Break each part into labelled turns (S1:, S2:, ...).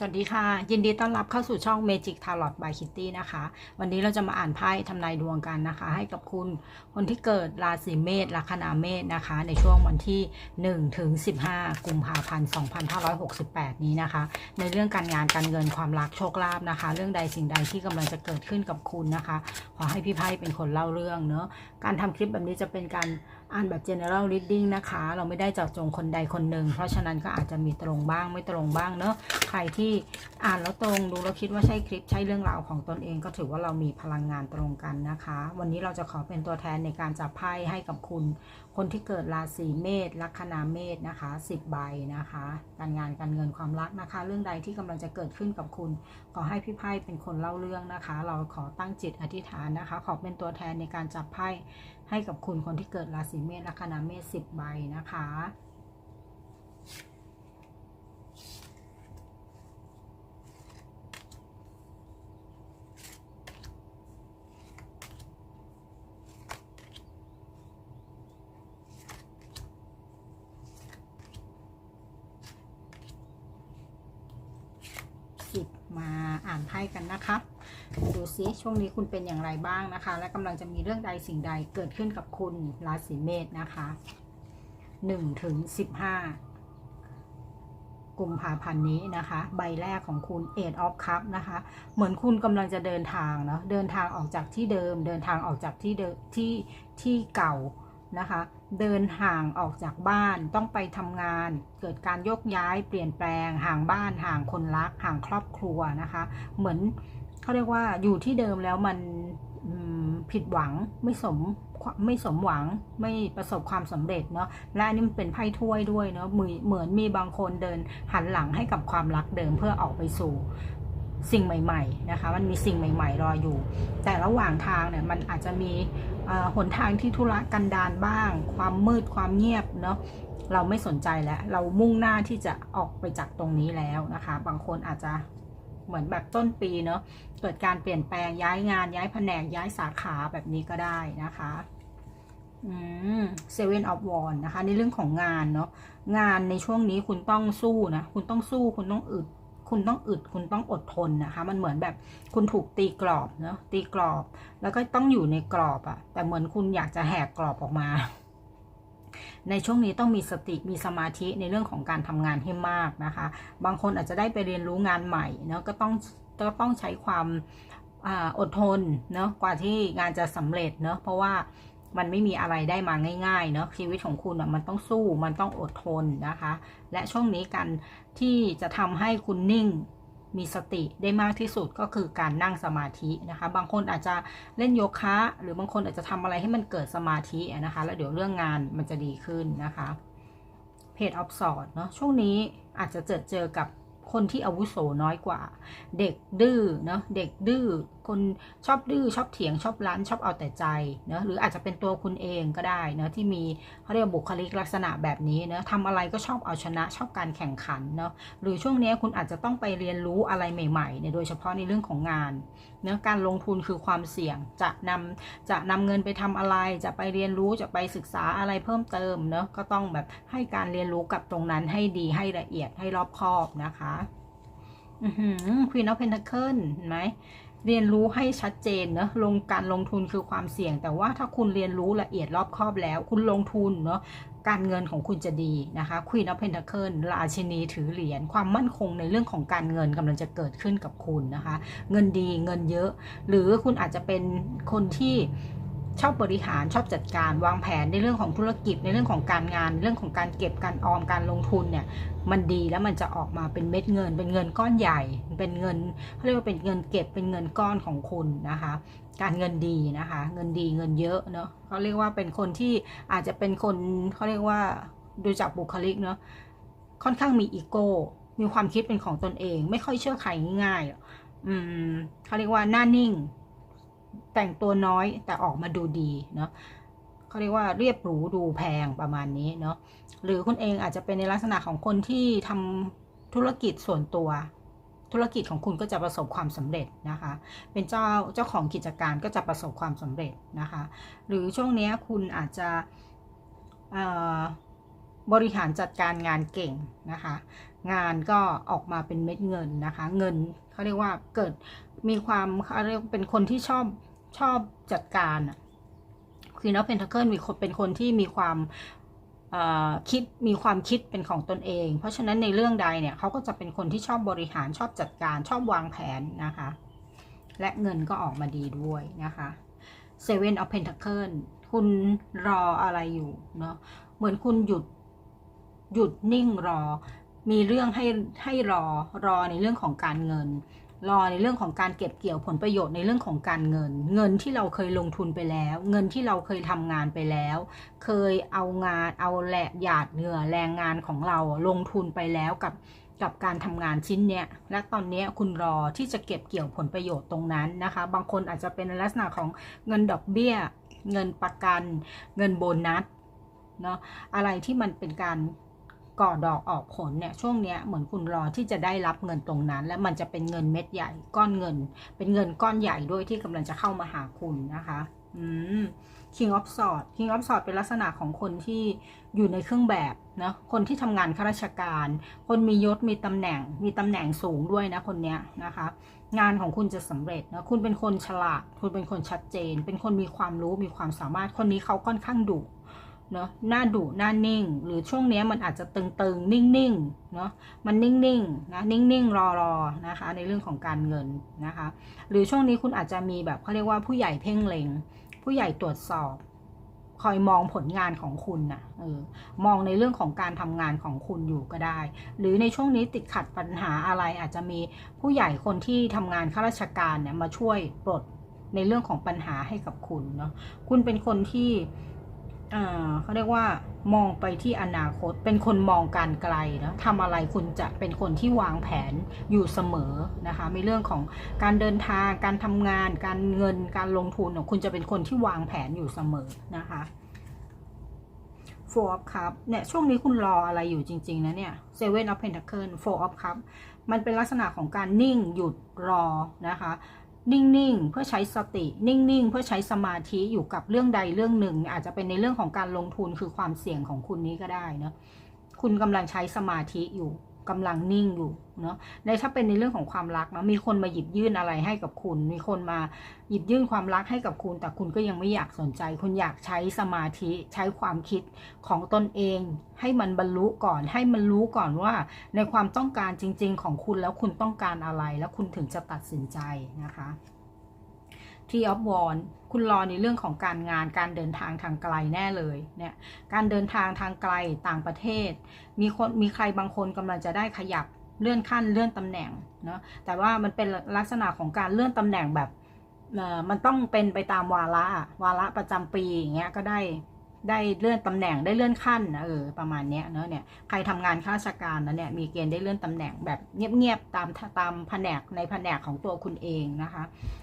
S1: สวัสดีค่ะ ยินดีต้อนรับเข้าสู่ช่อง Magic Tarot by Kitty นะคะ วันนี้เราจะมาอ่านไพ่ทำนายดวงกันนะคะ ให้กับคุณคนที่เกิดราศีเมษลัคนาเมษนะคะ ในช่วงวันที่ 1 ถึง 15 กุมภาพันธ์ 2568 นี้นะคะ ในเรื่องการงานการเงินความรักโชคลาภนะคะ เรื่องใดสิ่งใดที่กำลังจะเกิดขึ้นกับคุณนะคะ ขอให้พี่ไพ่เป็นคนเล่าเรื่องเนอะการทำคลิปแบบนี้จะเป็นการ อ่านแบบ general reading นะคะ เราไม่ได้เจาะจงคนใดคนหนึ่ง เพราะฉะนั้นก็อาจจะมีตรงบ้างไม่ตรงบ้างเนอะใครที่อ่านแล้วตรงดูแล้วคิดว่าใช่คลิปใช่เรื่องราวของตนเอง ก็ถือว่าเรามีพลังงานตรงกันนะคะ วันนี้เราจะขอเป็นตัวแทนในการจับไพ่ให้กับคุณ คนที่เกิดราศีเมษลัคนาเมษนะคะ10ใบนะคะ การงานการเงินความรักนะคะ เรื่องใดที่กำลังจะเกิดขึ้นกับคุณ ขอให้พี่ไพ่เป็นคนเล่าเรื่องนะคะ เราขอตั้งจิตอธิษฐานนะคะ ขอเป็นตัวแทนในการจับไพ่ให้กับคุณคนที่เกิดราศีเมษลัคนาเมษสิบใบนะคะ สิบมาอ่านไพ่กันนะคะ ดูซิช่วงนี้คุณเป็นอย่างไรบ้างนะคะ และกำลังจะมีเรื่องใดสิ่งใดเกิดขึ้นกับคุณราศีเมษนะคะหนึ่งถึงสิบห้ากุมภาพันธ์นี้นะคะ ใบแรกของคุณเอ็ดออฟคัพนะคะ เหมือนคุณกำลังจะเดินทางเนาะเดินทางออกจากที่เดิม เดินทางออกจากที่เดิมที่ที่เก่านะคะ เดินห่างออกจากบ้านต้องไปทำงาน เกิดการยกย้ายเปลี่ยนแปลงห่างบ้านห่างคนรักห่างครอบครัวนะคะ เหมือน เขาเรียกว่าอยู่ที่เดิมแล้วมันผิดหวังไม่สมไม่สมหวังไม่ประสบความสำเร็จเนาะและอันนี้มันเป็นไพ่ถ้วยด้วยเนาะมือเหมือนมีบางคนเดินหันหลังให้กับความรักเดิมเพื่อออกไปสู่สิ่งใหม่ ๆ นะคะ มันมีสิ่งใหม่ ๆ รออยู่ แต่ระหว่างทางเนี่ยมันอาจจะมีหนทางที่ธุระกันดารบ้าง ความมืดความเงียบเนาะเราไม่สนใจแล้ว เรามุ่งหน้าที่จะออกไปจากตรงนี้แล้วนะคะ บางคนอาจจะ เหมือนแบบต้นปีเนาะเกิดการเปลี่ยนแปลงย้ายงานย้ายแผนกย้ายสาขาแบบนี้ก็ได้นะคะอืมเซเว่นออฟวอนนะคะ ในเรื่องของงานเนาะงานในช่วงนี้คุณต้องสู้นะ คุณต้องสู้คุณต้องอึด คุณต้องอึด คุณต้องอดทนนะคะ มันเหมือนแบบคุณถูกตีกรอบเนาะตีกรอบ แล้วก็ต้องอยู่ในกรอบอะแต่เหมือนคุณอยากจะแหกกรอบออกมา ในช่วงนี้ต้องมีสติมีสมาธิในเรื่องของการทำงานให้มากนะคะ บางคนอาจจะได้ไปเรียนรู้งานใหม่เนาะก็ต้องก็ต้องใช้ความอดทนเนาะกว่าที่งานจะสำเร็จเนาะเพราะว่ามันไม่มีอะไรได้มาง่ายๆเนาะชีวิตของคุณอะมันต้องสู้มันต้องอดทนนะคะ และช่วงนี้การที่จะทำให้คุณนิ่ง มีสติได้มากที่สุดก็คือการนั่งสมาธินะคะ บางคนอาจจะเล่นโยคะ หรือบางคนอาจจะทำอะไรให้มันเกิดสมาธินะคะ แล้วเดี๋ยวเรื่องงานมันจะดีขึ้นนะคะเพจออฟสอดเนาะช่วงนี้อาจจะเจอเจอกับคนที่อาวุโสน้อยกว่า เด็กดื้อเนาะเด็กดื้อ คนชอบดื้อชอบเถียงชอบรั้นชอบเอาแต่ใจเนะหรืออาจจะเป็นตัวคุณเองก็ได้เนะที่มีเขาเรียกว่าบุคลิกลักษณะแบบนี้เนะทำอะไรก็ชอบเอาชนะชอบการแข่งขันเนาะหรือช่วงนี้คุณอาจจะต้องไปเรียนรู้อะไรใหม่ๆเนี่ยโดยเฉพาะในเรื่องของงานเนะการลงทุนคือความเสี่ยงจะนำจะนำเงินไปทำอะไร จะไปเรียนรู้จะไปศึกษาอะไรเพิ่มเติมเนาะก็ต้องแบบให้การเรียนรู้กับตรงนั้นให้ดีให้ละเอียดให้รอบคอบนะคะ อือหือ Queen of Pentacles เห็นไหม เรียนรู้ให้ชัดเจนเนอะลงการลงทุนคือความเสี่ยง แต่ว่าถ้าคุณเรียนรู้ละเอียดรอบคอบแล้ว คุณลงทุนเนาะการเงินของคุณจะดีนะคะคุณนักเพนนักเกิลราชินีถือเหรียญความมั่นคงในเรื่องของการเงินกำลังจะเกิดขึ้นกับคุณนะคะ เงินดีเงินเยอะ หรือคุณอาจจะเป็นคนที่ ชอบบริหารชอบจัดการวางแผนในเรื่องของธุรกิจในเรื่องของการงาน เรื่องของการเก็บการออมการลงทุนเนี่ยมันดีแล้วมันจะออกมาเป็นเม็ดเงิน เป็นเงินก้อนใหญ่ เป็นเงินเขาเรียกว่าเป็นเงินเก็บเป็นเงินก้อนของคุณนะคะ การเงินดีนะคะ เงินดีเงินเยอะเนาะเขาเรียกว่าเป็นคนที่อาจจะเป็นคนเขาเรียกว่าดูจากบุคลิกเนาะค่อนข้างมีอีโก้มีความคิดเป็นของตนเอง ไม่ค่อยเชื่อใครง่ายๆอืมเขาเรียกว่าหน้านิ่ง แต่งตัวน้อยแต่ออกมาดูดีเนาะเขาเรียกว่าเรียบหรูดูแพงประมาณนี้เนาะหรือคุณเองอาจจะเป็นในลักษณะของคนที่ทำธุรกิจส่วนตัว ธุรกิจของคุณก็จะประสบความสำเร็จนะคะ เป็นเจ้าเจ้าของกิจการก็จะประสบความสำเร็จนะคะ หรือช่วงนี้คุณอาจจะ บริหารจัดการงานเก่งนะคะ งานก็ออกมาเป็นเม็ดเงินนะคะ เงินเขาเรียกว่าเกิดมีความเขาเรียกเป็นคนที่ชอบชอบจัดการควีนอเพนท c เคิลมีคนเป็นคนที่มีความคิดมีความคิดเป็นของตนเอง เพราะฉะนั้นในเรื่องใดเนี่ยเขาก็จะเป็นคนที่ชอบบริหารชอบจัดการชอบวางแผนนะคะ และเงินก็ออกมาดีด้วยนะคะ Seven of Pentacles คุณรออะไรอยู่เนาะเหมือนคุณหยุด หยุดนิ่งรอ มีเรื่องให้ให้รอรอในเรื่องของการเงิน รอในเรื่องของการเก็บเกี่ยวผลประโยชน์ในเรื่องของการเงิน เงินที่เราเคยลงทุนไปแล้ว เงินที่เราเคยทำงานไปแล้ว เคยเอางานเอาแหละหยาดเหงื่อแรงงานของเราลงทุนไปแล้วกับกับการทำงานชิ้นเนี้ย และตอนนี้คุณรอที่จะเก็บเกี่ยวผลประโยชน์ตรงนั้นนะคะ บางคนอาจจะเป็นในลักษณะของเงินดอกเบี้ย เงินประกัน เงินโบนัส เนาะ อะไรที่มันเป็นการ ก่อดอกออกผลเนี่ยช่วงเนี้ยเหมือนคุณรอที่จะได้รับเงินตรงนั้น และมันจะเป็นเงินเม็ดใหญ่ก้อนเงิน เป็นเงินก้อนใหญ่ด้วยที่กำลังจะเข้ามาหาคุณนะคะอืม King of Swords King of Swords เป็นลักษณะของคนที่อยู่ในเครื่องแบบนะคนที่ทำงานข้าราชการ คนมียศมีตำแหน่ง มีตำแหน่งสูงด้วยนะคนเนี้ยนะคะ งานของคุณจะสำเร็จนะคุณเป็นคนฉลาด คุณเป็นคนชัดเจน เป็นคนมีความรู้มีความสามารถคนนี้เขาค่อนข้างดุ เนาะหน้าดุหน้านิ่ง หรือช่วงนี้มันอาจจะตึงๆ นิ่งๆ เนาะมันนิ่งๆ นะ นิ่งๆ รอๆ นะคะ ในเรื่องของการเงินนะคะ หรือช่วงนี้คุณอาจจะมีแบบเขาเรียกว่าผู้ใหญ่เพ่งเล็ง ผู้ใหญ่ตรวจสอบ คอยมองผลงานของคุณนะเออ มองในเรื่องของการทำงานของคุณอยู่ก็ได้ หรือในช่วงนี้ติดขัดปัญหาอะไร อาจจะมีผู้ใหญ่คนที่ทำงานข้าราชการเนี่ยมาช่วยปลดในเรื่องของปัญหาให้กับคุณเนาะ คุณเป็นคนที่ เขาเรียกว่ามองไปที่อนาคต เป็นคนมองการไกลนะทำอะไรคุณจะเป็นคนที่วางแผนอยู่เสมอนะคะในเรื่องของการเดินทาง การทำงาน การเงิน การลงทุนเนี่ยคุณจะเป็นคนที่วางแผนอยู่เสมอนะคะ Four of Cup เนี่ยช่วงนี้คุณรออะไรอยู่จริง ๆ นะเนี่ย Seven of Pentacles Four of Cup มันเป็นลักษณะของการนิ่งหยุดรอนะคะ นิ่งๆ เพื่อใช้สติ นิ่งๆ เพื่อใช้สมาธิอยู่กับเรื่องใดเรื่องหนึ่ง อาจจะเป็นในเรื่องของการลงทุนคือความเสี่ยงของคุณนี้ก็ได้เนาะคุณกำลังใช้สมาธิอยู่ กำลังนิ่งอยู่เนาะในถ้าเป็นในเรื่องของความรักนะมีคนมาหยิบยื่นอะไรให้กับคุณ มีคนมาหยิบยื่นความรักให้กับคุณ แต่คุณก็ยังไม่อยากสนใจ คุณอยากใช้สมาธิใช้ความคิดของตนเอง ให้มันบรรลุก่อน ให้มันรู้ก่อนว่า ในความต้องการจริง ๆ ของคุณแล้วคุณต้องการอะไร แล้วคุณถึงจะตัดสินใจนะคะ ที่ออฟวอนคุณรอในเรื่องของการงานการเดินทางทางไกลแน่เลยเนี่ยการเดินทางทางไกลต่างประเทศ มีคนมีใครบางคนกำลังจะได้ขยับเลื่อนขั้นเลื่อนตำแหน่งเนาะแต่ว่ามันเป็นลักษณะของการเลื่อนตำแหน่งแบบมันต้องเป็นไปตามวาระอะวาระประจำปีอย่างเงี้ยก็ได้ ได้เลื่อนตำแหน่งได้เลื่อนขั้นนะเออประมาณเนี้ยเนอะเนี่ยใครทำงานข้าราชการนะเนี่ยมีเกณฑ์ได้เลื่อนตำแหน่งแบบเงียบๆตามตามแผนกในแผนกของตัวคุณเองนะคะ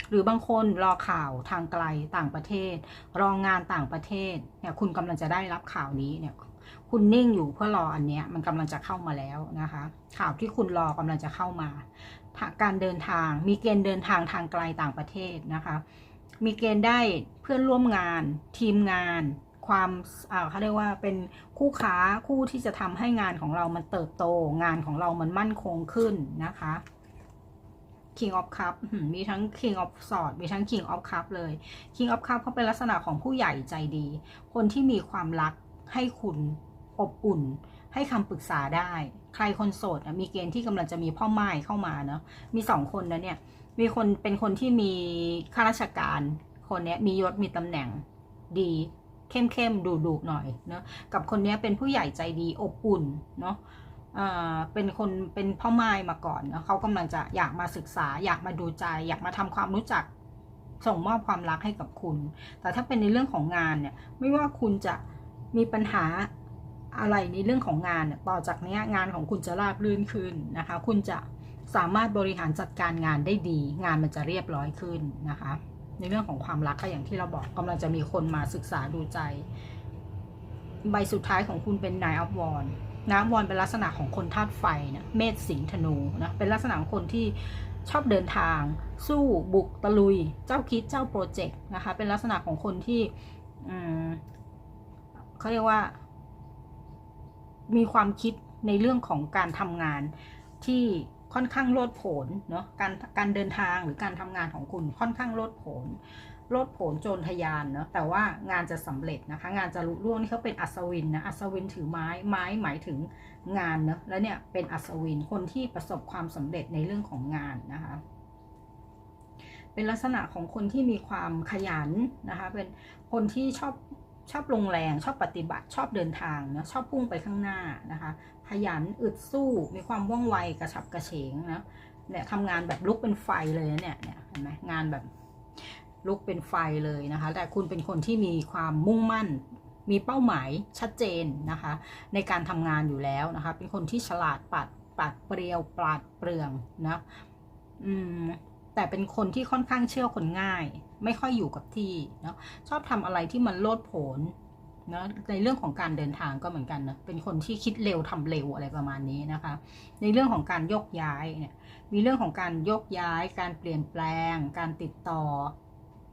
S1: หรือบางคนรอข่าวทางไกลต่างประเทศ รองงานต่างประเทศเนี่ยคุณกำลังจะได้รับข่าวนี้เนี่ยคุณนิ่งอยู่เพื่อรออันเนี้ยมันกำลังจะเข้ามาแล้วนะคะ ข่าวที่คุณรอกำลังจะเข้ามาการเดินทางมีเกณฑ์เดินทางทางไกลต่างประเทศนะคะ มีเกณฑ์ได้เพื่อนร่วมงาน ทีมงาน ความเขาเรียกว่าเป็นคู่ค้าคู่ที่จะทำให้งานของเรามันเติบโต งานของเรามันมั่นคงขึ้นนะคะ King of Cup มีทั้ง King of Swords มีทั้ง King of Cup เลย King of Cup เขาเป็นลักษณะของผู้ใหญ่ใจดี คนที่มีความรักให้คุณอบอุ่น ให้คำปรึกษาได้ ใครคนโสดมีเกณฑ์ที่กำลังจะมีพ่อไม้เข้ามาเนาะมีสองคนนะเนี่ย มีคนเป็นคนที่มีข้าราชการคนนี้มียศมีตำแหน่งดี เข้มเข้มดุๆหน่อยเนาะกับคนนี้เป็นผู้ใหญ่ใจดีอบอุ่นเนาะอ่าเป็นคนเป็นพ่อไม้มาก่อนเนาะเขากำลังจะอยากมาศึกษา อยากมาดูใจ อยากมาทำความรู้จักส่งมอบความรักให้กับคุณ แต่ถ้าเป็นในเรื่องของงานเนี่ยไม่ว่าคุณจะมีปัญหาอะไรในเรื่องของงานเนี่ยต่อจากนี้งานของคุณจะราบรื่นขึ้นนะคะ คุณจะสามารถบริหารจัดการงานได้ดี งานมันจะเรียบร้อยขึ้นนะคะ ในเรื่องของความรักก็อย่างที่เราบอกกำลังจะมีคนมาศึกษาดูใจ ใบสุดท้ายของคุณเป็น Nine of Wands นะวอนเป็นลักษณะของคนธาตุไฟนะเมษสิงห์ธนูนะเป็นลักษณะของคนที่ชอบเดินทาง สู้บุกตะลุย เจ้าคิดเจ้าโปรเจกต์นะคะ เป็นลักษณะของคนที่อืมเขาเรียกว่า มีความคิดในเรื่องของการทำงานที่ ค่อนข้างโลดโผนเนาะการการเดินทางหรือการทำงานของคุณค่อนข้างโลดโผนโลดโผนโจรทยานเนาะแต่ว่างานจะสำเร็จนะคะ งานจะลุล่วงนี่เขาเป็นอัศวินนะอัศวินถือไม้ไม้หมายถึงงานเนาะแล้วเนี่ยเป็นอัศวินคนที่ประสบความสำเร็จในเรื่องของงานนะคะ เป็นลักษณะของคนที่มีความขยันนะคะ เป็นคนที่ชอบ ชอบลงแรง ชอบปฏิบัติ ชอบเดินทางนะชอบพุ่งไปข้างหน้านะคะขยันอึดสู้มีความว่องไวกระฉับกระเฉงนะเนี่ยทำงานแบบลุกเป็นไฟเลยนะเนี่ยเนี่ยเห็นไหมงานแบบลุกเป็นไฟเลยนะคะ แต่คุณเป็นคนที่มีความมุ่งมั่น มีเป้าหมายชัดเจนนะคะ ในการทำงานอยู่แล้วนะคะ เป็นคนที่ฉลาดปัดปัดเปรียวปราดเปรื่องนะอืม แต่เป็นคนที่ค่อนข้างเชื่อคนง่าย ไม่ค่อยอยู่กับที่เนาะชอบทำอะไรที่มันโลดโผนเนาะในเรื่องของการเดินทางก็เหมือนกันนะเป็นคนที่คิดเร็วทำเร็วอะไรประมาณนี้นะคะ ในเรื่องของการยกย้ายเนี่ยมีเรื่องของการยกย้าย การเปลี่ยนแปลง การติดต่อ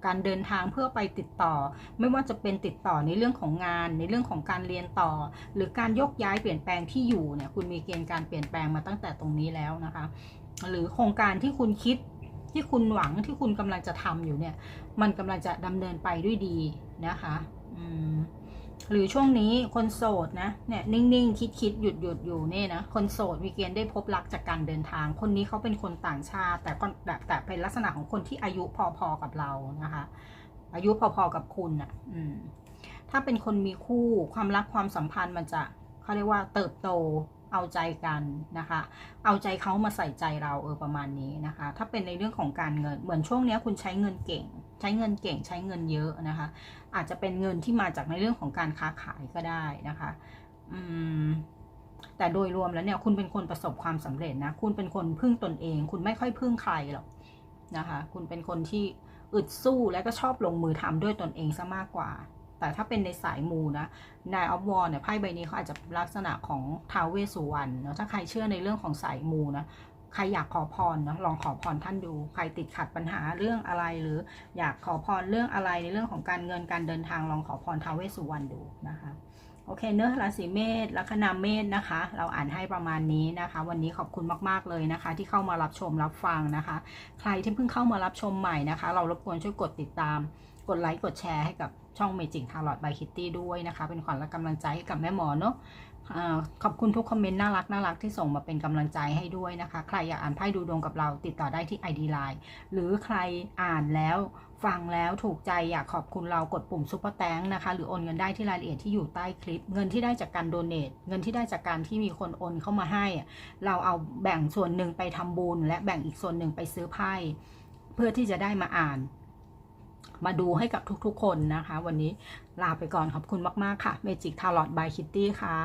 S1: การเดินทางเพื่อไปติดต่อ ไม่ว่าจะเป็นติดต่อในเรื่องของงาน ในเรื่องของการเรียนต่อ หรือการยกย้ายเปลี่ยนแปลงที่อยู่เนี่ยคุณมีเกณฑ์การเปลี่ยนแปลงมาตั้งแต่ตรงนี้แล้วนะคะ หรือโครงการที่คุณคิด ที่คุณหวังที่คุณกำลังจะทำอยู่เนี่ย มันกำลังจะดำเนินไปด้วยดีนะคะอืมหรือช่วงนี้คนโสดนะเนี่ยนิ่งๆ คิดๆ หยุดหยุดอยู่เนี่ยนะคนโสดมีเกณฑ์ได้พบรักจากการเดินทาง คนนี้เขาเป็นคนต่างชาติ แต่ก็แต่แต่เป็นลักษณะของคนที่อายุพอๆกับเรานะคะ อายุพอๆกับคุณอะอืมถ้าเป็นคนมีคู่ความรักความสัมพันธ์มันจะเขาเรียกว่าเติบโต เอาใจกันนะคะ เอาใจเขามาใส่ใจเราเออประมาณนี้นะคะ ถ้าเป็นในเรื่องของการเงิน เหมือนช่วงนี้คุณใช้เงินเก่ง ใช้เงินเก่งใช้เงินเยอะนะคะ อาจจะเป็นเงินที่มาจากในเรื่องของการค้าขายก็ได้นะคะ อืมแต่โดยรวมแล้วเนี่ยคุณเป็นคนประสบความสำเร็จนะ คุณเป็นคนพึ่งตนเอง คุณไม่ค่อยพึ่งใครหรอกนะคะ คุณเป็นคนที่อึดสู้และก็ชอบลงมือทำด้วยตนเองซะมากกว่า แต่ถ้าเป็นในสายมูนะนายออฟวอร์เนี่ยไพ่ใบนี้เขาอาจจะลักษณะของท้าวเวสสุวรรณเนาะถ้าใครเชื่อในเรื่องของสายมูนะใครอยากขอพรเนาะลองขอพรท่านดู ใครติดขัดปัญหาเรื่องอะไรหรืออยากขอพรเรื่องอะไรในเรื่องของการเงินการเดินทางลองขอพรท้าวเวสสุวรรณดูนะคะโอเคเนื้อะราศีเมษลัคนาเมษนะคะ เราอ่านให้ประมาณนี้นะคะ วันนี้ขอบคุณมากๆเลยนะคะ ที่เข้ามารับชมรับฟังนะคะ ใครที่เพิ่งเข้ามารับชมใหม่นะคะ เรารบกวนช่วยกดติดตาม กดไลค์กดแชร์ให้กับช่องเมจิกทาร์ลอตบายคิตตี้ด้วยนะคะ เป็นขวัญและกำลังใจให้กับแม่หมอเนาะขอบคุณทุกคอมเมนต์น่ารักน่ารักที่ส่งมาเป็นกำลังใจให้ด้วยนะคะ ใครอยากอ่านไพ่ดูดวงกับเราติดต่อได้ที่ ID Line หรือใครอ่านแล้วฟังแล้วถูกใจอยากขอบคุณเรากดปุ่มซุปเปอร์แตงนะคะ หรือโอนเงินได้ที่รายละเอียดที่อยู่ใต้คลิป เงินที่ได้จากการโดเน a เงินที่ได้จากการที่มีคนโอนเข้ามาให้ เราเอาแบ่งส่วนหนึ่งไปทำบุญ และแบ่งอีกส่วนหนึ่งไปซื้อไพ่เพื่อที่จะได้มาอ่าน มาดูให้กับทุกๆคนนะคะ วันนี้ลาไปก่อนขอบคุณมาก ๆ ค่ะเมจิกทาร์ลอตบายคิตตี้ค่ะ